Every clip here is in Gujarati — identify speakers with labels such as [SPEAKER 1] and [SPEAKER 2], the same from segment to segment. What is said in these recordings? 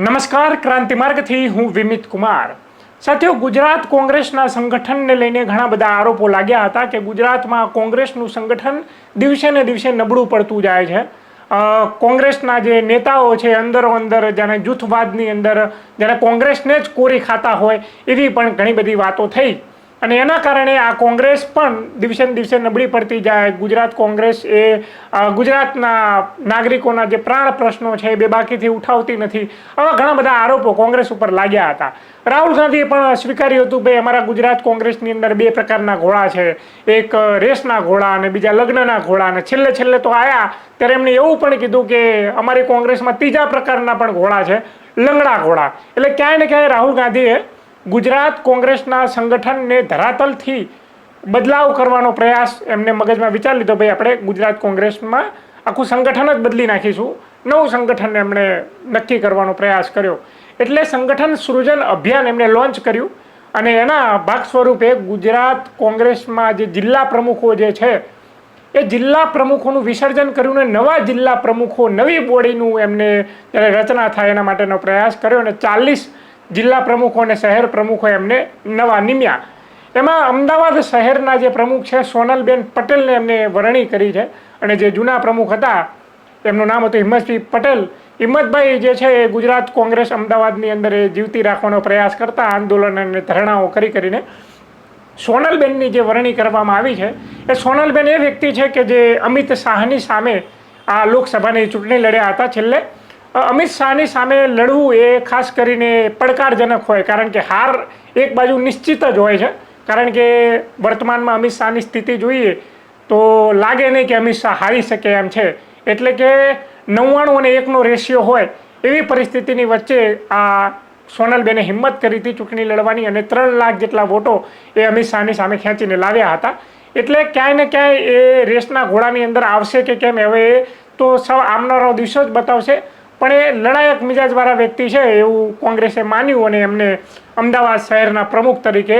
[SPEAKER 1] નમસ્કાર, ક્રાંતિ માર્ગથી હું વિમિત કુમાર. સાથીઓ, ગુજરાત કોંગ્રેસના સંગઠનને લઈને ઘણા બધા આરોપો લાગ્યા હતા કે ગુજરાતમાં કોંગ્રેસનું સંગઠન દિવસે ને દિવસે નબળું પડતું જાય છે. કોંગ્રેસના જે નેતાઓ છે, અંદરો અંદર જાણે જૂથવાદની અંદર જાણે કોંગ્રેસને જ કોરી ખાતા હોય એવી પણ ઘણી બધી વાતો થઈ. અને એના કારણે આ કોંગ્રેસ પણ દિવસે દિવસે નબળી પડતી જાય. ગુજરાત કોંગ્રેસ એ ગુજરાતના નાગરિકોના જે પ્રાણ પ્રશ્નો છે એ બેબાકીથી ઉઠાવતી નથી. આવા ઘણા બધા આરોપો કોંગ્રેસ ઉપર લાગ્યા હતા. રાહુલ ગાંધીએ પણ સ્વીકાર્યું હતું કે અમારા ગુજરાત કોંગ્રેસની અંદર બે પ્રકારના ઘોડા છે. એક રેસના ઘોડા અને બીજા લગ્નના ઘોડા. અને છેલ્લે છેલ્લે તો આવ્યા ત્યારે એમણે એવું પણ કીધું કે અમારી કોંગ્રેસમાં ત્રીજા પ્રકારના પણ ઘોડા છે, લંગડા ઘોડા. એટલે ક્યાંય ને ક્યાંય રાહુલ ગાંધીએ ગુજરાત કોંગ્રેસના સંગઠનને ધરાતલથી બદલાવ કરવાનો પ્રયાસ એમને મગજમાં વિચાર લીધો, ભાઈ, આપણે ગુજરાત કોંગ્રેસમાં આખું સંગઠન જ બદલી નાખીશું. નવું સંગઠન એમણે નક્કી કરવાનો પ્રયાસ કર્યો. એટલે સંગઠન સૃજન અભિયાન એમણે લોન્ચ કર્યું અને એના ભાગ સ્વરૂપે ગુજરાત કોંગ્રેસમાં જે જિલ્લા પ્રમુખો જે છે, એ જિલ્લા પ્રમુખોનું વિસર્જન કર્યું ને નવા જિલ્લા પ્રમુખો નવી બોડીનું એમને રચના થાય એના માટેનો પ્રયાસ કર્યો અને ચાલીસ જિલ્લા પ્રમુખો અને શહેર પ્રમુખો એમને નવા નિમ્યા. એમાં અમદાવાદ શહેરના જે પ્રમુખ છે, સોનલબેન પટેલને એમને વરણી કરી છે. અને જે જૂના પ્રમુખ હતા, એમનું નામ હતું હિંમતભાઈ પટેલ. હિંમતભાઈ જે છે, એ ગુજરાત કોંગ્રેસ અમદાવાદની અંદર એ જીવતી રાખવાનો પ્રયાસ કરતા આંદોલન અને ધરણાઓ કરી કરીને સોનલબેનની જે વરણી કરવામાં આવી છે, એ સોનલબેન એ વ્યક્તિ છે કે જે અમિત શાહની સામે આ લોકસભાની ચૂંટણી લડ્યા હતા છેલ્લે. અમિત શાહની સામે લડવું એ ખાસ કરીને પડકારજનક હોય, કારણ કે હાર એક બાજુ નિશ્ચિત જ હોય છે. કારણ કે વર્તમાનમાં અમિત શાહની સ્થિતિ જોઈએ તો લાગે નહીં કે અમિત શાહ હારી શકે એમ છે. એટલે કે નવ્વાણું અને એકનો રેશિયો હોય એવી પરિસ્થિતિની વચ્ચે આ સોનલબેને હિંમત કરી હતી ચૂંટણી લડવાની અને ત્રણ લાખ જેટલા વોટો એ અમિત શાહની સામે ખેંચીને લાવ્યા હતા. એટલે ક્યાંય ને ક્યાંય એ રેસના ઘોડાની અંદર આવશે કે કેમ, હવે એ તો સૌ આમનારો દિવસો જ બતાવશે. પણ એ લડાયક મિજાજવાળા વ્યક્તિ છે એવું કોંગ્રેસે માન્યું અને એમને અમદાવાદ શહેરના પ્રમુખ તરીકે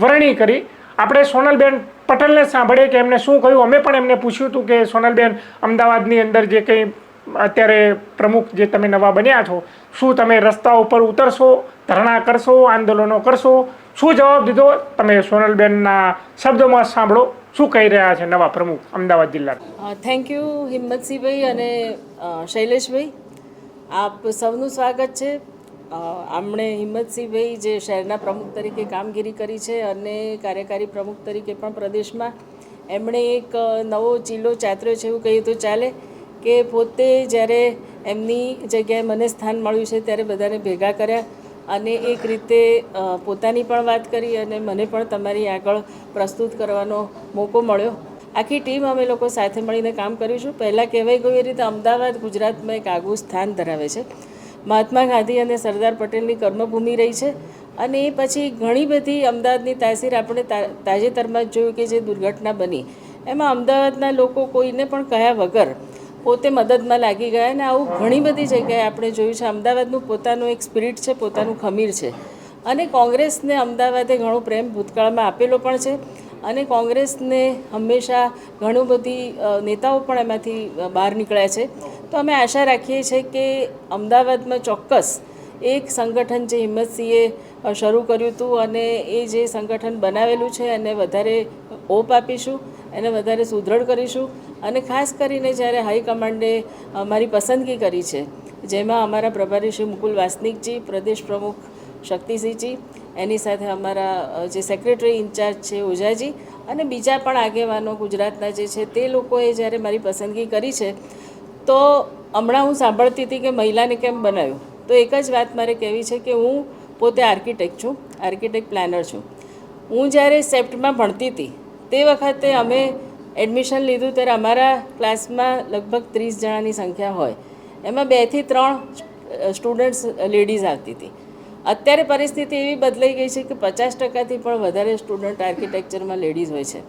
[SPEAKER 1] વરણી કરી. આપણે સોનલબેન પટેલને સાંભળીએ કે એમને શું કહ્યું? અમે પણ એમને પૂછ્યું હતું કે સોનલબેન, અમદાવાદની અંદર જે કંઈ અત્યારે પ્રમુખ જે તમે નવા બન્યા છો, શું તમે રસ્તા ઉપર ઉતરશો, ધરણા કરશો, આંદોલનો કરશો? શું જવાબ દીધો? તમે સોનલબેનના શબ્દોમાં સાંભળો. શું કહી રહ્યા છે નવા પ્રમુખ અમદાવાદ જિલ્લા
[SPEAKER 2] થેન્ક યુ હિંમતસિંહભાઈ અને શૈલેષભાઈ. આપ સૌનું સ્વાગત છે. આમણે હિંમતસિંહભાઈ જે શહેરના પ્રમુખ તરીકે કામગીરી કરી છે અને કાર્યકારી પ્રમુખ તરીકે પણ પ્રદેશમાં એમણે એક નવો ચીલો ચાતર્યો છે એવું કહીએ તો ચાલે કે પોતે જ્યારે એમની જગ્યાએ મને સ્થાન મળ્યું છે ત્યારે બધાને ભેગા કર્યા અને એક રીતે પોતાની પણ વાત કરી અને મને પણ તમારી આગળ પ્રસ્તુત કરવાનો મોકો મળ્યો. આખી ટીમ અમે લોકો સાથે મળીને કામ કરીશું પહેલાં કહેવાય ગયું એ રીતે અમદાવાદ, ગુજરાતમાં એક આગવું સ્થાન ધરાવે છે. મહાત્મા ગાંધી અને સરદાર પટેલની કર્મભૂમિ રહી છે અને એ પછી ઘણી બધી અમદાવાદની તાસીર આપણે તાજેતરમાં જ જોયું કે જે દુર્ઘટના બની. એમાં અમદાવાદના લોકો કોઈને પણ કહ્યા વગર પોતે મદદમાં લાગી ગયા અને આવું ઘણી બધી જગ્યાએ આપણે જોયું છે. અમદાવાદનું પોતાનું એક સ્પિરિટ છે, પોતાનું ખમીર છે. અને કોંગ્રેસને અમદાવાદે ઘણો પ્રેમ ભૂતકાળમાં આપેલો પણ છે. અને કોંગ્રેસને હંમેશા ઘણું બધી નેતાઓ પણ એમાંથી બહાર નીકળ્યા છે. તો અમે આશા રાખીએ છીએ કે અમદાવાદમાં ચોક્કસ એક સંગઠન જે હિંમતસિંહે શરૂ કર્યું હતું અને એ જે સંગઠન બનાવેલું છે એને વધારે ઓપ આપીશું, એને વધારે સુદૃઢ કરીશું અને ખાસ કરીને જ્યારે હાઈકમાન્ડે અમારી પસંદગી કરી છે, જેમાં અમારા પ્રભારી શ્રી મુકુલ વાસનિકજી, પ્રદેશ પ્રમુખ શક્તિસિંહજી એની સાથે અમારા જે સેક્રેટરી ઇન્ચાર્જ છે ઓઝાજી અને બીજા પણ આગેવાનો ગુજરાતના જે છે તે લોકોએ જ્યારે મારી પસંદગી કરી છે, તો હમણાં હું સાંભળતી હતી કે મહિલાને કેમ બનાવ્યું? તો એક જ વાત મારે કહેવી છે કે હું પોતે આર્કિટેક્ટ છું આર્કિટેક્ટ પ્લાનર છું. હું જ્યારે સેપ્ટમાં ભણતી હતી, તે વખતે અમે એડમિશન લીધું ત્યારે અમારા ક્લાસમાં લગભગ ત્રીસ જણાની સંખ્યા હોય. એમાં બેથી ત્રણ સ્ટુડન્ટ્સ લેડીઝ આવતી હતી. અત્યારે પરિસ્થિતિ એવી બદલાઈ ગઈ છે કે પચાસ ટકાથી પણ વધારે સ્ટુડન્ટ આર્કિટેક્ચરમાં લેડીઝ હોય છે.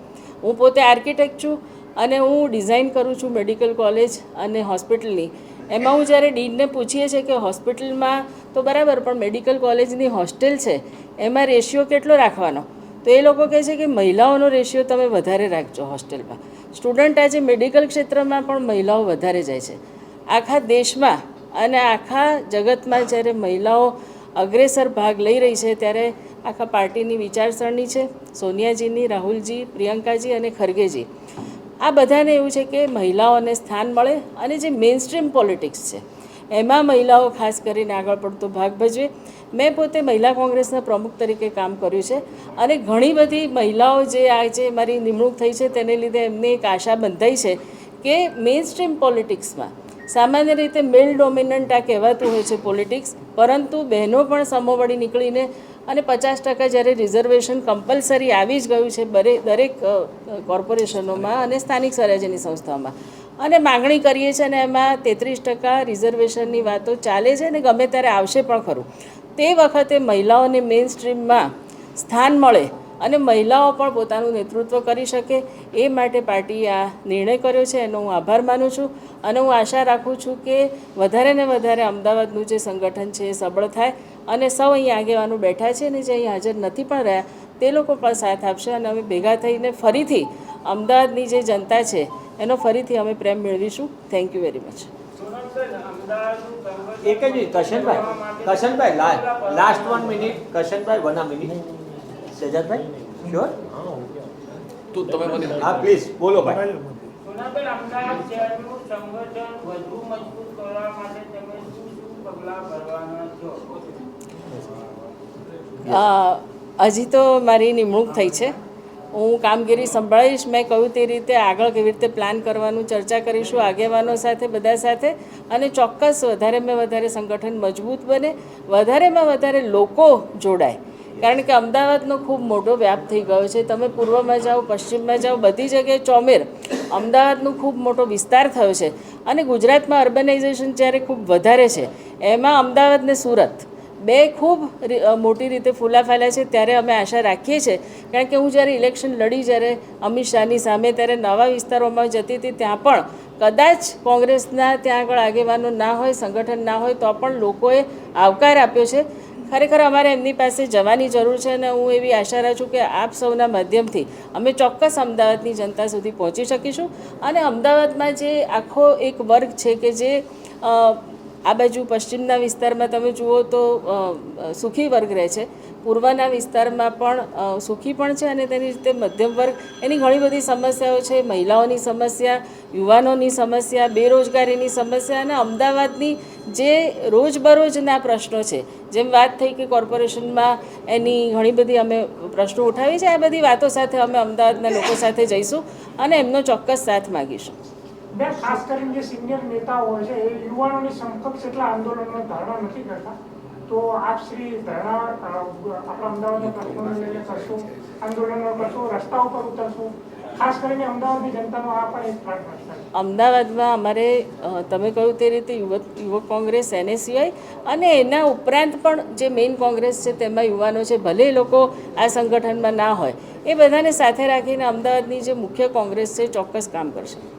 [SPEAKER 2] હું પોતે આર્કિટેક્ટ છું અને હું ડિઝાઇન કરું છું મેડિકલ કોલેજ અને હોસ્પિટલની એમાં હું જ્યારે ડીનને પૂછીએ છીએ કે હોસ્પિટલમાં તો બરાબર, પણ મેડિકલ કોલેજની હોસ્ટેલ છે, એમાં રેશિયો કેટલો રાખવાનો? તો એ લોકો કહે છે કે મહિલાઓનો રેશિયો તમે વધારે રાખજો હોસ્ટેલમાં સ્ટુડન્ટ આજે મેડિકલ ક્ષેત્રમાં પણ મહિલાઓ વધારે જાય છે. આખા દેશમાં અને આખા જગતમાં જ્યારે મહિલાઓ અગ્રેસર ભાગ લઈ રહી છે ત્યારે આખા પાર્ટીની વિચારસરણી છે. સોનિયાજીની, રાહુલજી, પ્રિયંકાજી અને ખરગેજી. આ બધાને એવું છે કે મહિલાઓને સ્થાન મળે અને જે મેઇન સ્ટ્રીમ પોલિટિક્સ છે, એમાં મહિલાઓ ખાસ કરીને આગળ પડતો ભાગ ભજવે. મેં પોતે મહિલા કોંગ્રેસના પ્રમુખ તરીકે કામ કર્યું છે અને ઘણી બધી મહિલાઓ જે આ જે મારી નિમણૂક થઈ છે, તેને લીધે એમને એક આશા બંધાઈ છે કે મેઇન સ્ટ્રીમ પોલિટિક્સમાં સામાન્ય રીતે મેલ ડોમિનન્ટ આ કહેવાતું હોય છે પોલિટિક્સ પરંતુ બહેનો પણ સમોવડી નીકળીને અને પચાસ ટકા જ્યારે રિઝર્વેશન કમ્પલસરી આવી જ ગયું છે બરે, દરેક કોર્પોરેશનોમાં અને સ્થાનિક સ્વરાજ્યની સંસ્થાઓમાં. અને માગણી કરીએ છીએ અને એમાં તેત્રીસ ટકા રિઝર્વેશનની વાતો ચાલે છે અને ગમે ત્યારે આવશે પણ ખરું. તે વખતે મહિલાઓને મેઇન સ્ટ્રીમમાં સ્થાન મળે અને મહિલાઓ પણ પોતાનું નેતૃત્વ કરી શકે એ માટે પાર્ટીએ આ નિર્ણય કર્યો છે, એનો હું આભાર માનું છું. અને હું આશા રાખું છું કે વધારે ને વધારે અમદાવાદનું જે સંગઠન છે એ સબળ થાય અને સૌ અહીં આગેવાનો બેઠા છે અને જે અહીં હાજર નથી પણ રહ્યા, તે લોકો પણ સાથ આપશે અને અમે ભેગા થઈને ફરીથી અમદાવાદની જે જનતા છે, એનો ફરીથી અમે પ્રેમ મેળવીશું. થેન્ક યુ વેરી મચ
[SPEAKER 3] એક જ કશનભાઈ કશનભાઈ last one minute કશનભાઈ one minute સજાદભાઈ શ્યોર
[SPEAKER 4] તો તમે મને
[SPEAKER 3] હા પ્લીઝ બોલો ભાઈ.
[SPEAKER 1] સોનાબેન અમદાવાદ શહેરનું સંગઠન વધુ મજબૂત કરવા માટે તમે શું શું પગલાં ભરવાના છો?
[SPEAKER 2] હજી તો મારી નિમણૂક થઈ છે. હું કામગીરી સંભાળીશ. મેં કહ્યું તે રીતે આગળ કેવી રીતે પ્લાન કરવાનું ચર્ચા કરીશું આગેવાનો સાથે બધા સાથે. અને ચોક્કસ વધારેમાં વધારે સંગઠન મજબૂત બને. વધારેમાં વધારે લોકો જોડાય. કારણ કે અમદાવાદનો ખૂબ મોટો વ્યાપ થઈ ગયો છે. તમે પૂર્વમાં જાઓ, પશ્ચિમમાં જાઓ, બધી જગ્યાએ ચોમેર અમદાવાદનું ખૂબ મોટો વિસ્તાર થયો છે અને ગુજરાતમાં અર્બનાઇઝેશન જ્યારે ખૂબ વધારે છે, એમાં અમદાવાદ ને સુરત બે ખૂબ મોટી રીતે ફૂલા ફાલ્યા છે ત્યારે અમે આશા રાખીએ છીએ. કારણ કે હું જ્યારે ઇલેક્શન લડી જ્યારે અમિત શાહની સામે ત્યારે નવા વિસ્તારોમાં જતી હતી ત્યાં પણ કદાચ કોંગ્રેસના ત્યાં આગળ આગેવાનો ના હોય, સંગઠન ના હોય તો પણ લોકોએ આવકાર આપ્યો છે. ખરેખર અમારે એમની પાસે જવાની જરૂર છે અને હું એવી આશા રાખું છું કે આપ સૌના માધ્યમથી અમે ચોક્કસ અમદાવાદની જનતા સુધી પહોંચી શકીશું. અને અમદાવાદમાં જે આખો એક વર્ગ છે કે જે આ બાજુ પશ્ચિમના વિસ્તારમાં તમે જુઓ તો સુખી વર્ગ રહે છે. પૂર્વના વિસ્તારમાં પણ સુખી પણ છે અને તેની રીતે મધ્યમ વર્ગ. એની ઘણી બધી સમસ્યાઓ છે. મહિલાઓની સમસ્યા, યુવાનોની સમસ્યા, બેરોજગારીની સમસ્યા અને અમદાવાદની જે રોજબરોજના પ્રશ્નો છે. જેમ વાત થઈ કે કોર્પોરેશનમાં એની ઘણી બધી અમે પ્રશ્નો ઉઠાવી છે. આ બધી વાતો સાથે અમે અમદાવાદના લોકો સાથે જઈશું અને એમનો ચોક્કસ સાથ માગીશું.
[SPEAKER 1] ખાસ કરીને જે સિનિયર નેતાઓ છે, એ યુવાનોની સમકક્ષ એટલા આંદોલનો ધારણા નથી કરતા. તો આપ શ્રી ધરણા આપણા અમદાવાદના પ્રશ્નોને લઈને કરશો આંદોલનો કરશો રસ્તા ઉપર ઉતરશો.
[SPEAKER 2] અમદાવાદમાં અમારે તમે કહ્યું તે રીતે યુવક યુવક કોંગ્રેસ એને સિવાય અને એના ઉપરાંત પણ જે મેઇન કોંગ્રેસ છે તેમાં યુવાનો છે, ભલે લોકો આ સંગઠનમાં ના હોય, એ બધાને સાથે રાખીને અમદાવાદની જે મુખ્ય કોંગ્રેસ છે ચોક્કસ કામ કરશે.